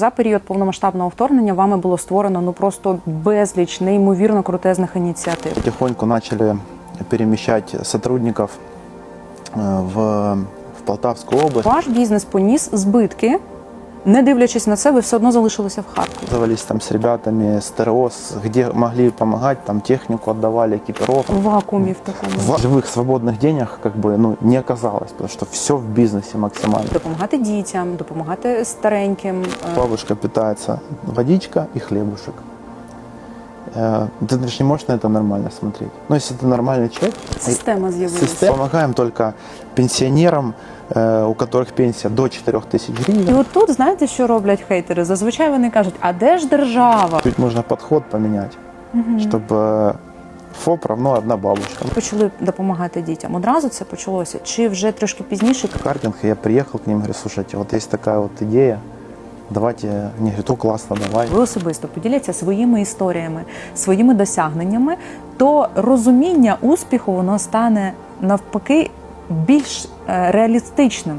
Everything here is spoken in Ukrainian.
За період повномасштабного вторгнення вами було створено ну просто безліч неймовірно крутезних ініціатив. Потихоньку почали переміщати сотрудников э, в, в Полтавську область. Ваш бізнес поніс збитки Не дивлячись на це, ви все одно залишилися в Харкові. Завались там с ребятами, с ТРО, с- где могли помогать, там технику отдавали, экипировку. В вакуумі в такому. В живых свободных денег как бы ну, не оказалось, потому что все в бизнесе максимально. Допомагати дітям, допомагати стареньким. е, Бабушка питается водичка и хлебушек. Э, Ты же не можешь на это нормально смотреть. Ну, если ты нормальный человек, Система з'явилася. система. помогаем только пенсионерам, э, у которых пенсия до 4 тысяч І гривен. от тут знаєте, що роблять хейтери? Зазвичай вони кажуть: а де ж держава? Чуть можно подход поменять, чтобы э, ФОП равно одна бабушка. Почали допомагати дітям. Одразу це почалося? Чи вже трошки пізніше? Картинг, я приехал к ним, говорю, слушайте, вот есть такая вот идея, давайте, они говорят, о, классно, давай. Ви особисто поділяться своїми історіями, своїми досягненнями, то розуміння успіху воно стане навпаки більш е, реалістичним.